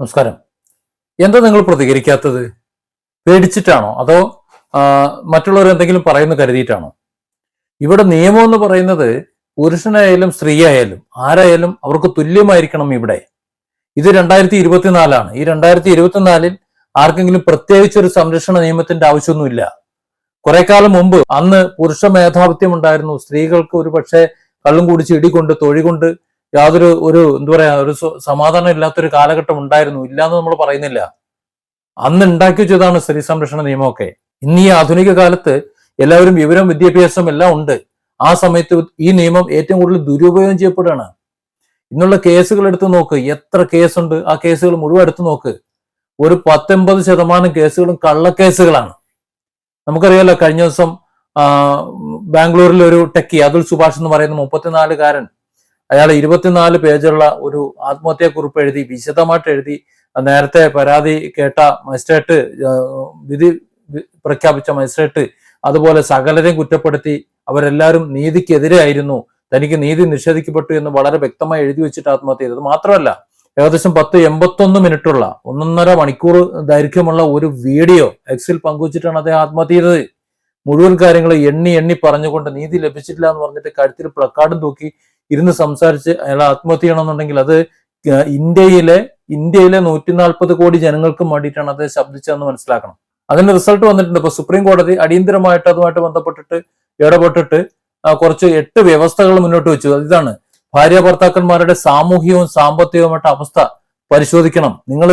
നമസ്കാരം. എന്താ നിങ്ങൾ പ്രതികരിക്കാത്തത്? പേടിച്ചിട്ടാണോ? അതോ മറ്റുള്ളവർ എന്തെങ്കിലും പറയുന്നു കരുതിയിട്ടാണോ? ഇവിടെ നിയമം എന്ന് പറയുന്നത് പുരുഷനായാലും സ്ത്രീയായാലും ആരായാലും അവർക്ക് തുല്യമായിരിക്കണം ഇവിടെ. ഇത് രണ്ടായിരത്തി ഇരുപത്തിനാലാണ് ഈ രണ്ടായിരത്തി ഇരുപത്തിനാലിൽ ആർക്കെങ്കിലും പ്രത്യേകിച്ച് ഒരു സംരക്ഷണ നിയമത്തിന്റെ ആവശ്യമൊന്നുമില്ല. കുറെ കാലം മുമ്പ് അന്ന് പുരുഷ മേധാവിത്യം ഉണ്ടായിരുന്നു. സ്ത്രീകൾക്ക് ഒരു പക്ഷേ കള്ളും കുടിച്ച് ഇടികൊണ്ട് തൊഴി കൊണ്ട് യാതൊരു ഒരു എന്താ പറയാ ഒരു സമാധാനം ഇല്ലാത്തൊരു കാലഘട്ടം ഉണ്ടായിരുന്നു. ഇല്ലാന്ന് നമ്മൾ പറയുന്നില്ല. അന്ന് ഉണ്ടാക്കി വെച്ചതാണ് സ്ത്രീ സംരക്ഷണ നിയമമൊക്കെ. ഇന്ന് ഈ ആധുനിക കാലത്ത് എല്ലാവരും വിവരം വിദ്യാഭ്യാസം എല്ലാം ഉണ്ട്. ആ സമയത്ത് ഈ നിയമം ഏറ്റവും കൂടുതൽ ദുരുപയോഗം ചെയ്യപ്പെടുകയാണ്. ഇന്നുള്ള കേസുകൾ എടുത്തു നോക്ക്. എത്ര കേസുണ്ട്? ആ കേസുകൾ മുഴുവൻ എടുത്തു നോക്ക്. ഒരു പത്തൊമ്പത് ശതമാനം കേസുകളും കള്ളക്കേസുകളാണ്. നമുക്കറിയാലോ കഴിഞ്ഞ ദിവസം ബാംഗ്ലൂരിൽ ഒരു ടെക്കി അതുൽ സുഭാഷ് എന്ന് പറയുന്ന മുപ്പത്തിനാലുകാരൻ അയാൾ ഇരുപത്തിനാല് പേജുള്ള ഒരു ആത്മഹത്യാക്കുറിപ്പ് എഴുതി വിശദമായിട്ട് എഴുതി നേരത്തെ പരാതി കേട്ട മജിസ്ട്രേറ്റ് വിധി പ്രഖ്യാപിച്ച മജിസ്ട്രേറ്റ് അതുപോലെ സകലരെയും കുറ്റപ്പെടുത്തി അവരെല്ലാവരും നീതിക്കെതിരെയായിരുന്നു തനിക്ക് നീതി നിഷേധിക്കപ്പെട്ടു എന്ന് വളരെ വ്യക്തമായി എഴുതി വെച്ചിട്ട് ആത്മഹത്യ ചെയ്തത് മാത്രമല്ല ഏകദേശം പത്ത് എൺപത്തൊന്ന് മിനിറ്റുള്ള ഒന്നൊന്നര മണിക്കൂർ ദൈർഘ്യമുള്ള ഒരു വീഡിയോ എക്സിൽ പങ്കുവച്ചിട്ടാണ് അദ്ദേഹം ആത്മഹത്യ ചെയ്തത്. മുഴുവൻ കാര്യങ്ങൾ എണ്ണി എണ്ണി പറഞ്ഞുകൊണ്ട് നീതി ലഭിച്ചിട്ടില്ല എന്ന് പറഞ്ഞിട്ട് കഴുത്തിൽ പ്ലക്കാർഡും തൂക്കി ഇരുന്ന് സംസാരിച്ച് അയാൾ ആത്മഹത്യ ചെയ്യണമെന്നുണ്ടെങ്കിൽ അത് ഇന്ത്യയിലെ ഇന്ത്യയിലെ നൂറ്റി നാൽപ്പത് കോടി ജനങ്ങൾക്കും വേണ്ടിയിട്ടാണ് അത് ശബ്ദിച്ചതെന്ന് മനസ്സിലാക്കണം. അതിന്റെ റിസൾട്ട് വന്നിട്ടുണ്ട്. ഇപ്പൊ സുപ്രീം കോടതി അടിയന്തരമായിട്ട് അതുമായിട്ട് ബന്ധപ്പെട്ടിട്ട് ഇടപെട്ടിട്ട് കുറച്ച് എട്ട് വ്യവസ്ഥകൾ മുന്നോട്ട് വെച്ചു. ഇതാണ് ഭാര്യ ഭർത്താക്കന്മാരുടെ സാമൂഹികവും സാമ്പത്തികവുമായിട്ട് അവസ്ഥ പരിശോധിക്കണം. നിങ്ങൾ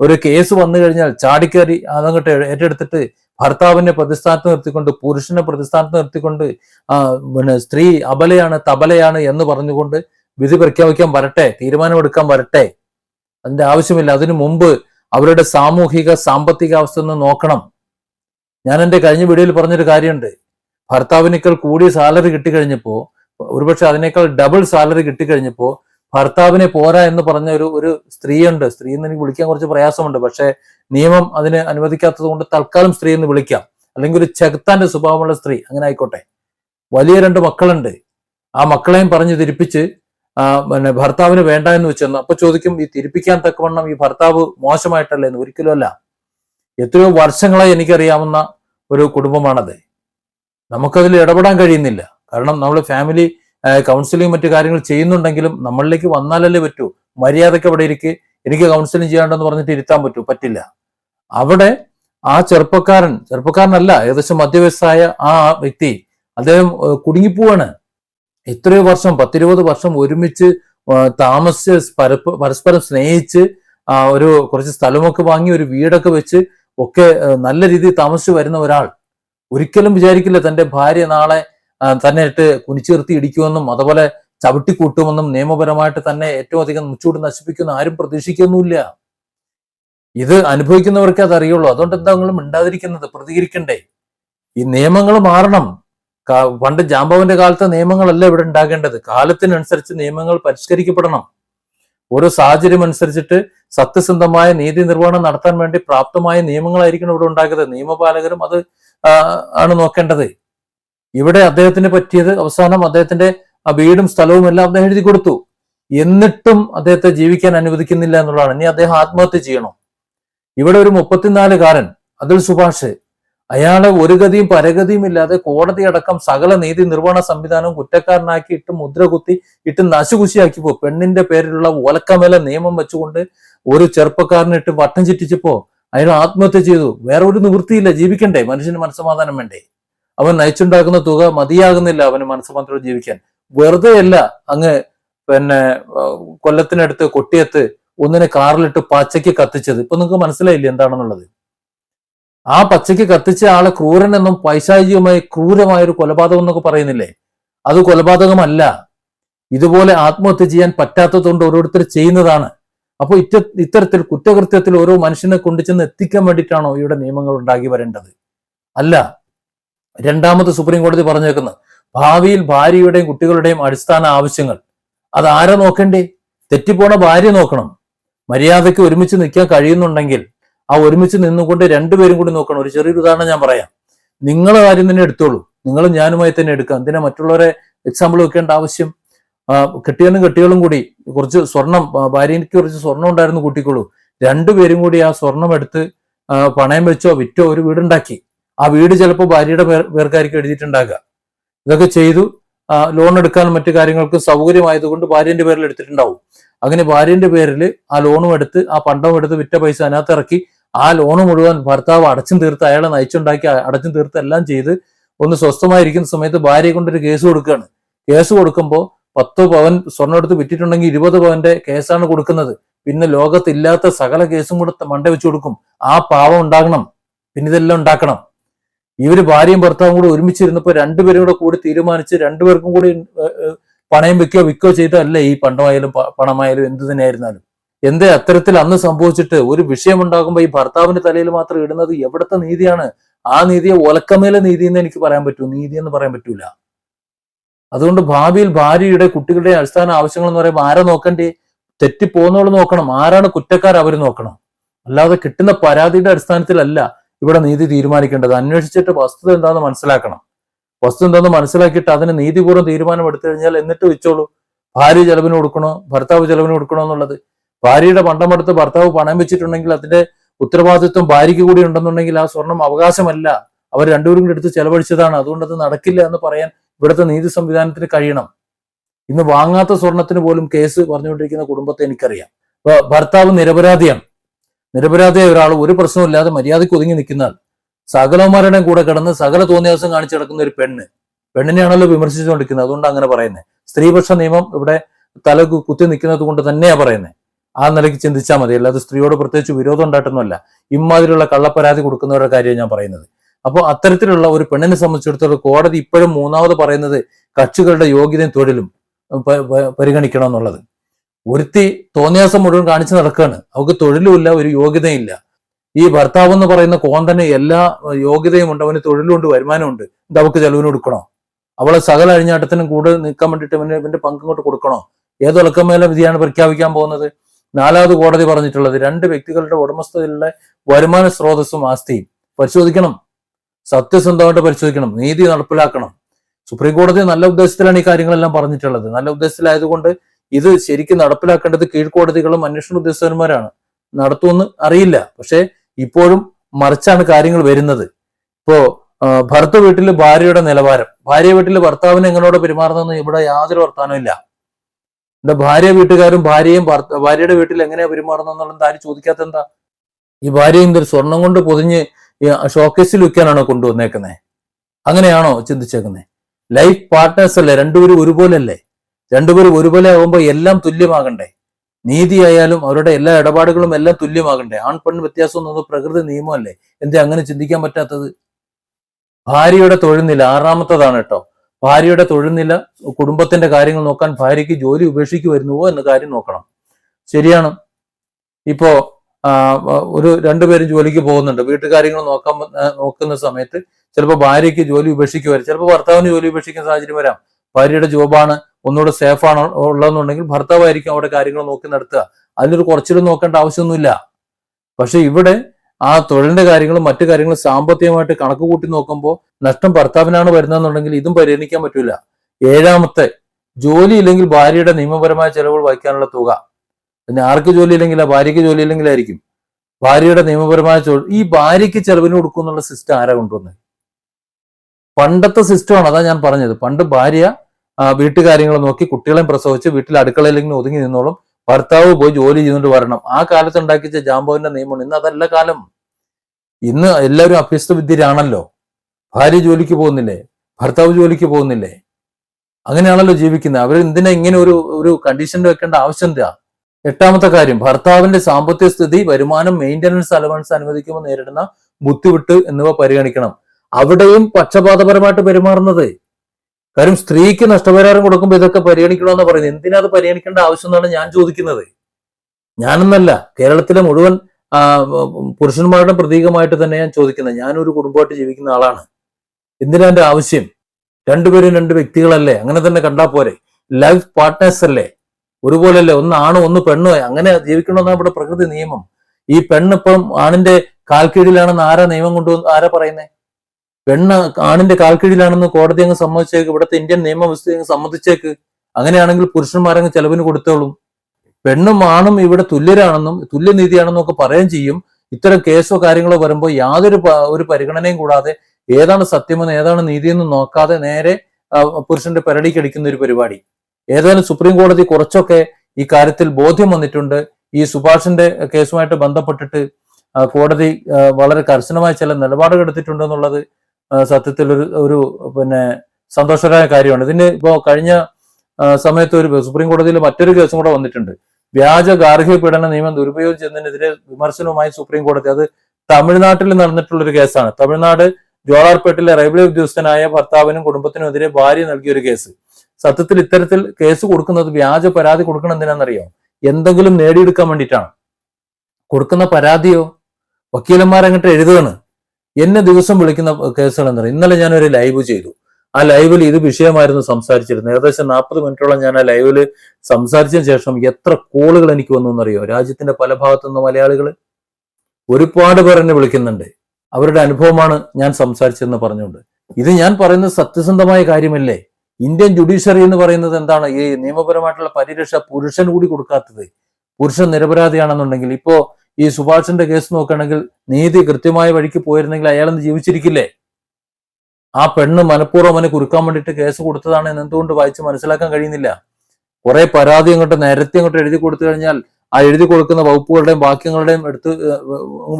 ഒരു കേസ് വന്നു കഴിഞ്ഞാൽ ചാടിക്കയറി അതങ്ങോട്ട് ഏറ്റെടുത്തിട്ട് ഭർത്താവിനെ പ്രതിസ്ഥാനത്ത് നിർത്തിക്കൊണ്ട് പുരുഷനെ പ്രതിസ്ഥാനത്ത് നിർത്തിക്കൊണ്ട് പിന്നെ സ്ത്രീ അബലയാണ് തബലയാണ് എന്ന് പറഞ്ഞുകൊണ്ട് വിധി പ്രഖ്യാപിക്കാൻ വരട്ടെ തീരുമാനമെടുക്കാൻ വരട്ടെ. അതിന്റെ ആവശ്യമില്ല. അതിനു മുമ്പ് അവരുടെ സാമൂഹിക സാമ്പത്തിക അവസ്ഥ ഒന്ന് നോക്കണം. ഞാൻ എന്റെ കഴിഞ്ഞ വീഡിയോയിൽ പറഞ്ഞൊരു കാര്യമുണ്ട്. ഭർത്താവിനേക്കാൾ കൂടിയ സാലറി കിട്ടിക്കഴിഞ്ഞപ്പോ ഒരുപക്ഷെ അതിനേക്കാൾ ഡബിൾ സാലറി കിട്ടിക്കഴിഞ്ഞപ്പോ ഭർത്താവിനെ പോരാ എന്ന് പറഞ്ഞ ഒരു ഒരു സ്ത്രീയുണ്ട്. സ്ത്രീ എന്ന് എനിക്ക് വിളിക്കാൻ കുറച്ച് പ്രയാസമുണ്ട്. പക്ഷേ നിയമം അതിന് അനുവദിക്കാത്തത് കൊണ്ട് തൽക്കാലം സ്ത്രീ എന്ന് വിളിക്കാം. അല്ലെങ്കിൽ ഒരു ചെകുത്താന്റെ സ്വഭാവമുള്ള സ്ത്രീ. അങ്ങനെ ആയിക്കോട്ടെ. വലിയ രണ്ട് മക്കളുണ്ട്. ആ മക്കളെയും പറഞ്ഞ് തിരിപ്പിച്ച് പിന്നെ ഭർത്താവിന് വേണ്ട എന്ന് വെച്ചെന്ന് അപ്പൊ ചോദിക്കും ഈ തിരിപ്പിക്കാൻ തക്കവണ്ണം ഈ ഭർത്താവ് മോശമായിട്ടല്ലേ? എന്ന് ഒരിക്കലും അല്ല. എത്രയോ വർഷങ്ങളായി എനിക്കറിയാവുന്ന ഒരു കുടുംബമാണത്. നമുക്കതിൽ ഇടപെടാൻ കഴിയുന്നില്ല. കാരണം നമ്മൾ ഫാമിലി കൗൺസിലിംഗ് മറ്റു കാര്യങ്ങൾ ചെയ്യുന്നുണ്ടെങ്കിലും നമ്മളിലേക്ക് വന്നാലല്ലേ പറ്റൂ. മര്യാദയ്ക്ക് അവിടെ ഇരിക്കെ. എനിക്ക് കൗൺസിലിംഗ് ചെയ്യാണ്ടെന്ന് പറഞ്ഞിട്ട് ഇരുത്താൻ പറ്റൂ. പറ്റില്ല. അവിടെ ആ ചെറുപ്പക്കാരൻ ചെറുപ്പക്കാരനല്ല ഏകദേശം മധ്യവയസ്സായ ആ വ്യക്തി അദ്ദേഹം കുടുങ്ങിപ്പോവാണ്. എത്രയോ വർഷം പത്തിരുപത് വർഷം ഒരുമിച്ച് താമസിച്ച് പരസ്പരം സ്നേഹിച്ച് ഒരു കുറച്ച് സ്ഥലമൊക്കെ വാങ്ങി ഒരു വീടൊക്കെ വെച്ച് ഒക്കെ നല്ല രീതിയിൽ താമസിച്ച് വരുന്ന ഒരാൾ. ഒരിക്കലും വിചാരിക്കില്ല തന്റെ ഭാര്യ നാളെ തന്നെ ഇട്ട് കുനിച്ചിർത്തി ഇടിക്കുമെന്നും അതുപോലെ ചവിട്ടിക്കൂട്ടുമെന്നും നിയമപരമായിട്ട് തന്നെ ഏറ്റവും അധികം മുച്ചൂട് നശിപ്പിക്കുന്ന ആരും പ്രതീക്ഷിക്കുന്നുമില്ല. ഇത് അനുഭവിക്കുന്നവർക്ക് അത് അറിയുള്ളൂ അതുകൊണ്ട് എന്താ നിങ്ങൾ മിണ്ടാതിരിക്കുന്നത്? പ്രതികരിക്കണ്ടേ. ഈ നിയമങ്ങൾ മാറണം. പണ്ട് ജാമ്പവന്റെ കാലത്തെ നിയമങ്ങളല്ല ഇവിടെ ഉണ്ടാകേണ്ടത്. കാലത്തിനനുസരിച്ച് നിയമങ്ങൾ പരിഷ്കരിക്കപ്പെടണം. ഓരോ സാഹചര്യം അനുസരിച്ചിട്ട് സത്യസന്ധമായ നീതി നിർവഹണം നടത്താൻ വേണ്ടി പ്രാപ്തമായ നിയമങ്ങളായിരിക്കണം ഇവിടെ ഉണ്ടാക്കുന്നത് നിയമപാലകരും അത് ആണ് നോക്കേണ്ടത്. ഇവിടെ അദ്ദേഹത്തിന് പറ്റിയത് അവസാനം അദ്ദേഹത്തിന്റെ ആ വീടും സ്ഥലവും എല്ലാം അദ്ദേഹം എഴുതി കൊടുത്തു. എന്നിട്ടും അദ്ദേഹത്തെ ജീവിക്കാൻ അനുവദിക്കുന്നില്ല എന്നുള്ളതാണ്. ഇനി അദ്ദേഹം ആത്മഹത്യ ചെയ്യണം? ഇവിടെ ഒരു മുപ്പത്തിനാലുകാരൻ അതിൽ സുഭാഷ് അയാളെ ഒരു ഗതിയും പരഗതിയും ഇല്ലാതെ കോടതി അടക്കം സകല നീതി നിർവഹണ സംവിധാനവും കുറ്റക്കാരനാക്കി ഇട്ട് മുദ്ര കുത്തി ഇട്ട് നശുകുശിയാക്കിപ്പോ പെണ്ണിന്റെ പേരിലുള്ള ഓലക്കമല നിയമം വെച്ചുകൊണ്ട് ഒരു ചെറുപ്പക്കാരനിട്ട് വട്ടം ചുറ്റിച്ചപ്പോ അയാൾ ആത്മഹത്യ ചെയ്തു. വേറെ ഒരു നിവൃത്തിയില്ല. ജീവിക്കണ്ടേ? മനുഷ്യന് മനസ്സമാധാനം വേണ്ടേ? അവൻ നയിച്ചുണ്ടാക്കുന്ന തുക മതിയാകുന്നില്ല അവന് മനസ്സമാത്രം ജീവിക്കാൻ. വെറുതെ അല്ല അങ്ങ് പിന്നെ കൊല്ലത്തിനടുത്ത് കൊട്ടിയത്ത് ഒന്നിനെ കാറിലിട്ട് പച്ചയ്ക്ക് കത്തിച്ചത്. ഇപ്പൊ നിങ്ങൾക്ക് മനസ്സിലായില്ലേ എന്താണെന്നുള്ളത്? ആ പച്ചയ്ക്ക് കത്തിച്ച ആളെ ക്രൂരൻ എന്നും പൈശാചികമായി ക്രൂരമായ ഒരു കൊലപാതകം എന്നൊക്കെ പറയുന്നില്ലേ? അത് കൊലപാതകമല്ല. ഇതുപോലെ ആത്മഹത്യ ചെയ്യാൻ പറ്റാത്തതുകൊണ്ട് ഓരോരുത്തർ ചെയ്യുന്നതാണ്. അപ്പോൾ ഇറ്റ ഇത്തരത്തിൽ കുറ്റകൃത്യത്തിൽ ഓരോ മനുഷ്യനെ കൊണ്ടുചെന്ന് എത്തിക്കാൻ വേണ്ടിയിട്ടാണോ ഇവിടെ നിയമങ്ങൾ ഉണ്ടാക്കി വരേണ്ടത്? അല്ല. രണ്ടാമത് സുപ്രീം കോടതി പറഞ്ഞേക്കുന്നത് ഭാവിയിൽ ഭാര്യയുടെയും കുട്ടികളുടെയും അടിസ്ഥാന ആവശ്യങ്ങൾ. അത് ആരാ നോക്കണ്ടേ? തെറ്റിപ്പോണ ഭാര്യ നോക്കണം. മര്യാദയ്ക്ക് ഒരുമിച്ച് നിൽക്കാൻ കഴിയുന്നുണ്ടെങ്കിൽ ആ ഒരുമിച്ച് നിന്നുകൊണ്ട് രണ്ടുപേരും കൂടി നോക്കണം. ഒരു ചെറിയൊരു ഉദാഹരണം ഞാൻ പറയാം. നിങ്ങളെ കാര്യം തന്നെ എടുത്തോളൂ. നിങ്ങൾ ഞാനുമായി തന്നെ എടുക്കാം. എന്തിനാ മറ്റുള്ളവരെ എക്സാമ്പിൾ വെക്കേണ്ട ആവശ്യം? കെട്ടിയാലും കെട്ടികളും കൂടി കുറച്ച് സ്വർണം ഭാര്യയ്ക്ക് കുറച്ച് സ്വർണം ഉണ്ടായിരുന്നു കൂട്ടിക്കോളൂ രണ്ടുപേരും കൂടി ആ സ്വർണം എടുത്ത് പണയം വെച്ചോ വിറ്റോ ഒരു വീടുണ്ടാക്കി. ആ വീട് ചിലപ്പോൾ ഭാര്യയുടെ പേർ പേർക്കായിരിക്കും എഴുതിയിട്ടുണ്ടാകുക. ഇതൊക്കെ ചെയ്തു ലോൺ എടുക്കാനും മറ്റു കാര്യങ്ങൾക്കും സൗകര്യമായതുകൊണ്ട് ഭാര്യന്റെ പേരിൽ എടുത്തിട്ടുണ്ടാവും. അങ്ങനെ ഭാര്യന്റെ പേരിൽ ആ ലോണും എടുത്ത് ആ പണ്ടവും എടുത്ത് വിറ്റ പൈസ അതിനകത്ത് ഇറക്കി ആ ലോണ് മുഴുവൻ ഭർത്താവ് അടച്ചും തീർത്ത് അയാളെ നയിച്ചുണ്ടാക്കി അടച്ചും തീർത്ത് എല്ലാം ചെയ്ത് ഒന്ന് സ്വസ്ഥമായിരിക്കുന്ന സമയത്ത് ഭാര്യയെ കൊണ്ടൊരു കേസ് കൊടുക്കുകയാണ്. കേസ് കൊടുക്കുമ്പോൾ പത്ത് പവൻ സ്വർണം എടുത്ത് വിറ്റിട്ടുണ്ടെങ്കിൽ ഇരുപത് പവന്റെ കേസാണ് കൊടുക്കുന്നത്. പിന്നെ ലോകത്തില്ലാത്ത സകല കേസും കൂടെ മണ്ട വെച്ചു കൊടുക്കും. ആ പാവം ഉണ്ടാകണം. പിന്നെ ഇതെല്ലാം ഉണ്ടാക്കണം. ഇവർ ഭാര്യയും ഭർത്താവും കൂടെ ഒരുമിച്ചിരുന്നപ്പോൾ രണ്ടുപേരും കൂടെ കൂടി തീരുമാനിച്ച് രണ്ടുപേർക്കും കൂടി പണയം വെക്കുകയോ വിൽക്കുകയോ ചെയ്തല്ലേ ഈ പണ്ടമായാലും പണമായാലും എന്ത് തന്നെയായിരുന്നാലും. എന്തേ അത്തരത്തിൽ അന്ന് സംഭവിച്ചിട്ട് ഒരു വിഷയമുണ്ടാകുമ്പോൾ ഈ ഭർത്താവിന്റെ തലയിൽ മാത്രം ഇടുന്നത് എവിടത്തെ നീതിയാണ്? ആ നീതിയെ ഒലക്കമേലെ നീതി എന്ന് എനിക്ക് പറയാൻ പറ്റൂ നീതി എന്ന് പറയാൻ പറ്റൂല. അതുകൊണ്ട് ഭാവിയിൽ ഭാര്യയുടെ കുട്ടികളുടെ അടിസ്ഥാന ആവശ്യങ്ങൾ എന്ന് പറയുമ്പോൾ ആരെ നോക്കണ്ടേ? തെറ്റിപ്പോന്നോളം നോക്കണം ആരാണ് കുറ്റക്കാർ അവർ നോക്കണം. അല്ലാതെ കിട്ടുന്ന പരാതിയുടെ അടിസ്ഥാനത്തിലല്ല ഇവിടെ നീതി തീരുമാനിക്കേണ്ടത്. അന്വേഷിച്ചിട്ട് വസ്തുത എന്താണെന്ന് മനസ്സിലാക്കണം. വസ്തു എന്താണെന്ന് മനസ്സിലാക്കിയിട്ട് അതിന് നീതിപൂർവം തീരുമാനം എടുത്തു കഴിഞ്ഞാൽ എന്നിട്ട് വെച്ചോളൂ. ഭാര്യ ചെലവിന് കൊടുക്കണോ? ഭർത്താവ് ചെലവിന് കൊടുക്കണോ എന്നുള്ളത്. ഭാര്യയുടെ പണ്ടമെടുത്ത് ഭർത്താവ് പണം വെച്ചിട്ടുണ്ടെങ്കിൽ അതിന്റെ ഉത്തരവാദിത്വം ഭാര്യയ്ക്ക് കൂടി ഉണ്ടെന്നുണ്ടെങ്കിൽ ആ സ്വർണം അവകാശമല്ല. അവർ രണ്ടുപേരും കൂടി എടുത്ത് ചെലവഴിച്ചതാണ്. അതുകൊണ്ട് അത് നടക്കില്ല എന്ന് പറയാൻ ഇവിടുത്തെ നീതി സംവിധാനത്തിന് കഴിയണം. ഇന്ന് വാങ്ങാത്ത സ്വർണത്തിന് പോലും കേസ് പറഞ്ഞുകൊണ്ടിരിക്കുന്ന കുടുംബത്തെ എനിക്കറിയാം. ഭർത്താവ് നിരപരാധിയാണ്. നിരപരാധിയായ ഒരാൾ ഒരു പ്രശ്നമില്ലാതെ മര്യാദയ്ക്ക് ഒതുങ്ങി നിൽക്കുന്ന സകലന്മാരുടെയും കൂടെ കിടന്ന് സകല തോന്നിയാസം കാണിച്ചു കിടക്കുന്ന ഒരു പെണ്ണ്. പെണ്ണിനെയാണല്ലോ വിമർശിച്ചുകൊണ്ടിരിക്കുന്നത്. അതുകൊണ്ട് അങ്ങനെ പറയുന്നത്. സ്ത്രീപക്ഷ നിയമം ഇവിടെ തല കുത്തി നിൽക്കുന്നത് കൊണ്ട് തന്നെയാ പറയുന്നത്. ആ നിലയ്ക്ക് ചിന്തിച്ചാൽ മതി. അല്ലാതെ സ്ത്രീയോട് പ്രത്യേകിച്ച് വിരോധം ഉണ്ടായിട്ടൊന്നുമല്ല. ഇമാതിരിയുള്ള കള്ളപ്പരാതി കൊടുക്കുന്നവരുടെ കാര്യമാണ് ഞാൻ പറയുന്നത്. അപ്പോൾ അത്തരത്തിലുള്ള ഒരു പെണ്ണിനെ സംബന്ധിച്ചിടത്തോളം കോടതി ഇപ്പോഴും മൂന്നാമത് പറയുന്നത് കക്ഷികളുടെ യോഗ്യതയും തൊഴിലും പരിഗണിക്കണം എന്നുള്ളത് ഒരുത്തി തോന്നിയാസം മുഴുവൻ കാണിച്ചു നടക്കുകയാണ് അവൾക്ക് തൊഴിലുമില്ല ഒരു യോഗ്യതയില്ല. ഈ ഭർത്താവ് എന്ന് പറയുന്ന കോന്തന് എല്ലാ യോഗ്യതയും ഉണ്ട്. അവന് തൊഴിലുണ്ട് വരുമാനമുണ്ട് ഇത് അവൾക്ക് ചെലവിന് കൊടുക്കണോ? അവളെ സകല അഴിഞ്ഞാട്ടത്തിനും കൂടെ നിൽക്കാൻ വേണ്ടിയിട്ട് ഇവന് ഇവന്റെ പങ്ക് ഇങ്ങോട്ട് കൊടുക്കണോ? ഏത് മേലെ വിധിയാണ് പ്രഖ്യാപിക്കാൻ പോകുന്നത്? നാലാമത് കോടതി പറഞ്ഞിട്ടുള്ളത് രണ്ട് വ്യക്തികളുടെ ഉടമസ്ഥതയിലുള്ള വരുമാന സ്രോതസ്സും ആസ്തിയും പരിശോധിക്കണം. സത്യസന്ധമായിട്ട് പരിശോധിക്കണം. നീതി നടപ്പിലാക്കണം. സുപ്രീം കോടതി നല്ല ഉദ്ദേശത്തിലാണ് ഈ കാര്യങ്ങളെല്ലാം പറഞ്ഞിട്ടുള്ളത്. നല്ല ഉദ്ദേശത്തിലായതുകൊണ്ട് ഇത് ശരിക്കും നടപ്പിലാക്കേണ്ടത് കീഴ്ക്കോടതികളും അന്വേഷണ ഉദ്യോഗസ്ഥന്മാരാണ്. നടത്തുമെന്ന് അറിയില്ല. പക്ഷെ ഇപ്പോഴും മറിച്ചാണ് കാര്യങ്ങൾ വരുന്നത്. ഇപ്പോ ഭർത്ത വീട്ടിൽ ഭാര്യയുടെ നിലവാരം. ഭാര്യ വീട്ടിൽ ഭർത്താവിന് എങ്ങനെയോടെ പെരുമാറുന്നതെന്ന് ഇവിടെ യാതൊരു വർത്താനവും ഇല്ല. എന്റെ ഭാര്യ വീട്ടുകാരും ഭാര്യയും ഭാര്യയുടെ വീട്ടിൽ എങ്ങനെയാ പെരുമാറുന്നത് ആരും ചോദിക്കാത്ത എന്താ ഈ ഭാര്യ എന്തൊരു സ്വർണം കൊണ്ട് പൊതിഞ്ഞ് ഷോക്കേസിൽ വെക്കാനാണോ കൊണ്ടുവന്നേക്കുന്നത് അങ്ങനെയാണോ ചിന്തിച്ചേക്കുന്നത് ലൈഫ് പാർട്ട്നേഴ്സ് അല്ലേ? രണ്ടുപേരും ഒരുപോലല്ലേ രണ്ടുപേരും ഒരുപോലെ ആകുമ്പോൾ എല്ലാം തുല്യമാകണ്ടേ? നീതിയായാലും അവരുടെ എല്ലാ ഇടപാടുകളും എല്ലാം തുല്യമാകണ്ടേ? ആൺ പെൺ വ്യത്യാസം എന്നത് പ്രകൃതി നിയമമല്ലേ? എന്തേ അങ്ങനെ ചിന്തിക്കാൻ പറ്റാത്തത്? ഭാര്യയുടെ തൊഴിൽനില ആറാമത്തതാണ് കേട്ടോ. ഭാര്യയുടെ തൊഴിൽനില കുടുംബത്തിന്റെ കാര്യങ്ങൾ നോക്കാൻ ഭാര്യയ്ക്ക് ജോലി ഉപേക്ഷിക്കു വരുന്നുവോ എന്ന കാര്യം നോക്കണം. ശരിയാണ്. ഇപ്പോ ഒരു രണ്ടുപേരും ജോലിക്ക് പോകുന്നുണ്ട്. വീട്ടുകാര്യങ്ങൾ നോക്കാൻ നോക്കുന്ന സമയത്ത് ചിലപ്പോൾ ഭാര്യയ്ക്ക് ജോലി ഉപേക്ഷിക്കുക വരും ചിലപ്പോൾ ഭർത്താവിന് ജോലി ഉപേക്ഷിക്കുന്ന സാഹചര്യം വരാം. ഭാര്യയുടെ ജോബാണ് ഒന്നുകൂടെ ആണ് ഉള്ളതെന്നുണ്ടെങ്കിൽ ഭർത്താവായിരിക്കും അവിടെ കാര്യങ്ങൾ നോക്കി നടത്തുക. അതിലൊരു കുറച്ചിലും നോക്കേണ്ട ആവശ്യമൊന്നുമില്ല. പക്ഷെ ഇവിടെ ആ തൊഴിലിന്റെ കാര്യങ്ങളും മറ്റു കാര്യങ്ങളും സാമ്പത്തികമായിട്ട് കണക്ക് കൂട്ടി നോക്കുമ്പോൾ നഷ്ടം ഭർത്താവിനാണ് വരുന്നതെന്നുണ്ടെങ്കിൽ ഇതും പരിഗണിക്കാൻ പറ്റില്ല ഏഴാമത്തെ ജോലി ഇല്ലെങ്കിൽ ഭാര്യയുടെ നിയമപരമായ ചെലവുകൾ വഹിക്കാനുള്ള തുക. പിന്നെ ആർക്ക് ജോലി ഇല്ലെങ്കിൽ ആ ഭാര്യയ്ക്ക് ജോലി ഇല്ലെങ്കിലായിരിക്കും. ഭാര്യയുടെ നിയമപരമായ ചോദ്യം ഈ ഭാര്യയ്ക്ക് ചെലവിന് കൊടുക്കും എന്നുള്ള സിസ്റ്റം ആരാ കൊണ്ടുവന്നത്? പണ്ടത്തെ സിസ്റ്റമാണ് അതാ ഞാൻ പറഞ്ഞത്. പണ്ട് ഭാര്യ വീട്ടുകാര്യങ്ങൾ നോക്കി കുട്ടികളെയും പ്രസവിച്ച് വീട്ടിൽ അടുക്കളയിലെങ്കിലും ഒതുങ്ങി നിന്നോളും. ഭർത്താവ് പോയി ജോലി ചെയ്തുകൊണ്ട് വരണം. ആ കാലത്ത് ഉണ്ടാക്കിച്ച ജാമ്പോവിന്റെ നിയമമാണ് ഇന്ന് അതല്ല കാലം. ഇന്ന് എല്ലാവരും അഭ്യസ്ത വിദ്യരാണല്ലോ ഭാര്യ ജോലിക്ക് പോകുന്നില്ലേ? ഭർത്താവ് ജോലിക്ക് പോകുന്നില്ലേ? അങ്ങനെയാണല്ലോ ജീവിക്കുന്നത്. അവർ എന്തിനാ ഇങ്ങനെ ഒരു ഒരു കണ്ടീഷൻ വെക്കേണ്ട ആവശ്യം എന്താ? എട്ടാമത്തെ കാര്യം ഭർത്താവിന്റെ സാമ്പത്തിക സ്ഥിതി വരുമാനം മെയിന്റനൻസ് അലവൻസ് അനുവദിക്കുമ്പോൾ നേരിടുന്ന ബുദ്ധിമുട്ട് എന്നിവ പരിഗണിക്കണം. അവിടെയും പക്ഷപാതപരമായിട്ട് പെരുമാറുന്നത് കാര്യം സ്ത്രീക്ക് നഷ്ടപരിഹാരം കൊടുക്കുമ്പോൾ ഇതൊക്കെ പരിഗണിക്കണമെന്ന് പറയുന്നത്. എന്തിനാ അത് പരിഗണിക്കേണ്ട ആവശ്യം എന്നാണ് ഞാൻ ചോദിക്കുന്നത്. ഞാനെന്നല്ല കേരളത്തിലെ മുഴുവൻ പുരുഷന്മാരുടെ പ്രതീകമായിട്ട് തന്നെ ഞാൻ ചോദിക്കുന്നത്. ഞാനൊരു കുടുംബമായിട്ട് ജീവിക്കുന്ന ആളാണ്. എന്തിനാ എന്റെ ആവശ്യം? രണ്ടുപേരും രണ്ട് വ്യക്തികളല്ലേ? അങ്ങനെ തന്നെ കണ്ടാൽ പോരെ. ലൈഫ് പാർട്ട്നേഴ്സ് അല്ലേ? ഒരുപോലല്ലേ? ഒന്ന് ആണോ ഒന്ന് പെണ്ണോ. അങ്ങനെ ജീവിക്കണമെന്നാണ് ഇവിടെ പ്രകൃതി നിയമം. ഈ പെണ്ണിപ്പം ആണിന്റെ കാൽക്കീഴിലാണെന്ന് ആരാ നിയമം കൊണ്ടുവന്ന് ആരാ പറയുന്നേ? പെണ്ണ് ആണിന്റെ കാൽക്കീഴിലാണെന്ന് കോടതി അങ്ങ് സമ്മതിച്ചേക്ക് ഇവിടുത്തെ ഇന്ത്യൻ നിയമവ്യവസ്ഥ അങ്ങ് സമ്മതിച്ചേക്ക്. അങ്ങനെയാണെങ്കിൽ പുരുഷന്മാരങ്ങ് ചെലവിന് കൊടുത്തോളും. പെണ്ണും ആണും ഇവിടെ തുല്യരാണെന്നും തുല്യനീതിയാണെന്നും ഒക്കെ പറയുകയും ചെയ്യും. ഇത്തരം കേസോ കാര്യങ്ങളോ വരുമ്പോൾ യാതൊരു ഒരു പരിഗണനയും കൂടാതെ ഏതാണ് സത്യമെന്ന് ഏതാണ് നീതിയെന്ന് നോക്കാതെ നേരെ പുരുഷന്റെ പെരടിക്ക് അടിക്കുന്ന ഒരു പരിപാടി. ഏതായാലും സുപ്രീം കോടതി കുറച്ചൊക്കെ ഈ കാര്യത്തിൽ ബോധ്യം വന്നിട്ടുണ്ട്. ഈ സുഭാഷിന്റെ കേസുമായിട്ട് ബന്ധപ്പെട്ടിട്ട് കോടതി വളരെ കർശനമായ ചില നിലപാടുകൾ എടുത്തിട്ടുണ്ട് എന്നുള്ളത് ആ, സത്യത്തിൽ ഒരു ഒരു പിന്നെ സന്തോഷകരമായ കാര്യമാണ്. ഇതിന് ഇപ്പോ കഴിഞ്ഞ സമയത്ത് ഒരു സുപ്രീം കോടതിയിൽ മറ്റൊരു കേസും കൂടെ വന്നിട്ടുണ്ട്. വ്യാജ ഗാർഹിക പീഡന നിയമം ദുരുപയോഗം ചെയ്യുന്നതിനെതിരെ വിമർശനവുമായി സുപ്രീം കോടതി. അത് തമിഴ്നാട്ടിൽ നടന്നിട്ടുള്ള ഒരു കേസാണ്. തമിഴ്നാട് ജോളാർപേട്ടിലെ റെയിൽവേ ഉദ്യോഗസ്ഥനായ ഭർത്താവിനും കുടുംബത്തിനുമെതിരെ ഭാര്യ നൽകിയ ഒരു കേസ്. സത്യത്തിൽ ഇത്തരത്തിൽ കേസ് കൊടുക്കുന്നത് വ്യാജ പരാതി കൊടുക്കണം എന്തിനാണെന്നറിയോ? എന്തെങ്കിലും നേടിയെടുക്കാൻ വേണ്ടിയിട്ടാണ്. കൊടുക്കുന്ന പരാതിയോ? വക്കീലന്മാരങ്ങോട്ട് എഴുതുകയാണ്. എന്നെ ദിവസം വിളിക്കുന്ന കേസുകൾ എന്നറിയാം ഇന്നലെ ഞാൻ ഒരു ലൈവ് ചെയ്തു. ആ ലൈവിൽ ഇത് വിഷയമായിരുന്നു സംസാരിച്ചിരുന്നത്. ഏകദേശം നാൽപ്പത് മിനിറ്റോളം ഞാൻ ആ ലൈവിൽ സംസാരിച്ചതിന് ശേഷം എത്ര കോളുകൾ എനിക്ക് വന്നു എന്നറിയോ? രാജ്യത്തിന്റെ പല ഭാഗത്തു നിന്ന് മലയാളികൾ ഒരുപാട് പേർ എന്നെ വിളിക്കുന്നുണ്ട്. അവരുടെ അനുഭവമാണ് ഞാൻ സംസാരിച്ചതെന്ന് പറഞ്ഞുകൊണ്ട്. ഇത് ഞാൻ പറയുന്നത് സത്യസന്ധമായ കാര്യമല്ലേ? ഇന്ത്യൻ ജുഡീഷ്യറി എന്ന് പറയുന്നത് എന്താണ്? ഈ നിയമപരമായിട്ടുള്ള പരിരക്ഷ പുരുഷൻ കൂടി കൊടുക്കാത്തത്. പുരുഷൻ നിരപരാധിയാണെന്നുണ്ടെങ്കിൽ ഇപ്പോ ഈ സുഭാഷിന്റെ കേസ് നോക്കുകയാണെങ്കിൽ നീതി കൃത്യമായ വഴിക്ക് പോയിരുന്നെങ്കിൽ അയാളെന്ന് ജീവിച്ചിരിക്കില്ലേ? ആ പെണ്ണ് മനഃപൂർവം അവനെ കുറുക്കാൻ വേണ്ടിയിട്ട് കേസ് കൊടുത്തതാണ് എന്ന് എന്തുകൊണ്ട് വായിച്ച് മനസ്സിലാക്കാൻ കഴിയുന്നില്ല? കുറെ പരാതി അങ്ങോട്ട് നേരത്തെ അങ്ങോട്ട് എഴുതി കൊടുത്തു കഴിഞ്ഞാൽ ആ എഴുതി കൊടുക്കുന്ന വകുപ്പുകളുടെയും വാക്യങ്ങളുടെയും എടുത്ത്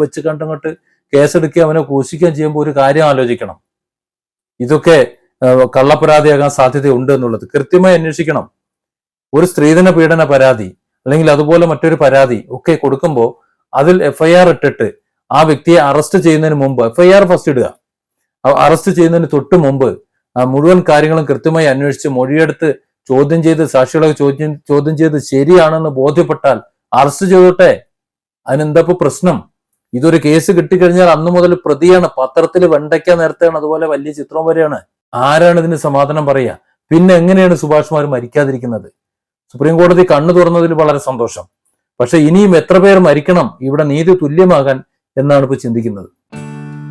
വെച്ച് കണ്ടങ്ങോട്ട് കേസെടുക്കുക അവനെ ഘോഷിക്കുകയും ചെയ്യുമ്പോൾ ഒരു കാര്യം ആലോചിക്കണം. ഇതൊക്കെ കള്ളപരാതിയാകാൻ സാധ്യതയുണ്ട് എന്നുള്ളത് കൃത്യമായി അന്വേഷിക്കണം. ഒരു സ്ത്രീധന പീഡന പരാതി അല്ലെങ്കിൽ അതുപോലെ മറ്റൊരു പരാതി ഒക്കെ കൊടുക്കുമ്പോൾ അതിൽ എഫ്ഐആർ ഇട്ടിട്ട് ആ വ്യക്തിയെ അറസ്റ്റ് ചെയ്യുന്നതിന് മുമ്പ് എഫ്ഐആർ ഫസ്റ്റ് ഇടുക. അറസ്റ്റ് ചെയ്യുന്നതിന് തൊട്ട് മുമ്പ് മുഴുവൻ കാര്യങ്ങളും കൃത്യമായി അന്വേഷിച്ച് മൊഴിയെടുത്ത് ചോദ്യം ചെയ്ത് സാക്ഷികളെ ചോദ്യം ചോദ്യം ചെയ്ത് ശരിയാണെന്ന് ബോധ്യപ്പെട്ടാൽ അറസ്റ്റ് ചെയ്തോട്ടെ. അതിനെന്താ പ്രശ്നം? ഇതൊരു കേസ് കിട്ടിക്കഴിഞ്ഞാൽ അന്ന് മുതൽ പ്രതിയാണ്. പത്രത്തിൽ വെണ്ടയ്ക്ക നേരത്തെയാണ് അതുപോലെ വലിയ ചിത്രം വരെയാണ്. ആരാണ് ഇതിന് സമാധാനം പറയുക? പിന്നെ എങ്ങനെയാണ് സുഭാഷ്മാർ മരിക്കാതിരിക്കുന്നത്? സുപ്രീം കോടതി കണ്ണു തുറന്നതിൽ വളരെ സന്തോഷം. പക്ഷെ ഇനിയും എത്ര പേർ മരിക്കണം ഇവിടെ നീതി തുല്യമാകാൻ എന്നാണ് ഇപ്പോൾ ചിന്തിക്കുന്നത്.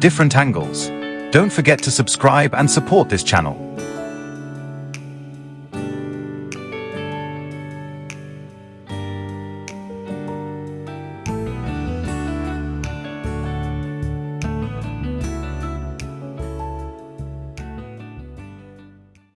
Different angles don't forget to subscribe and support this channel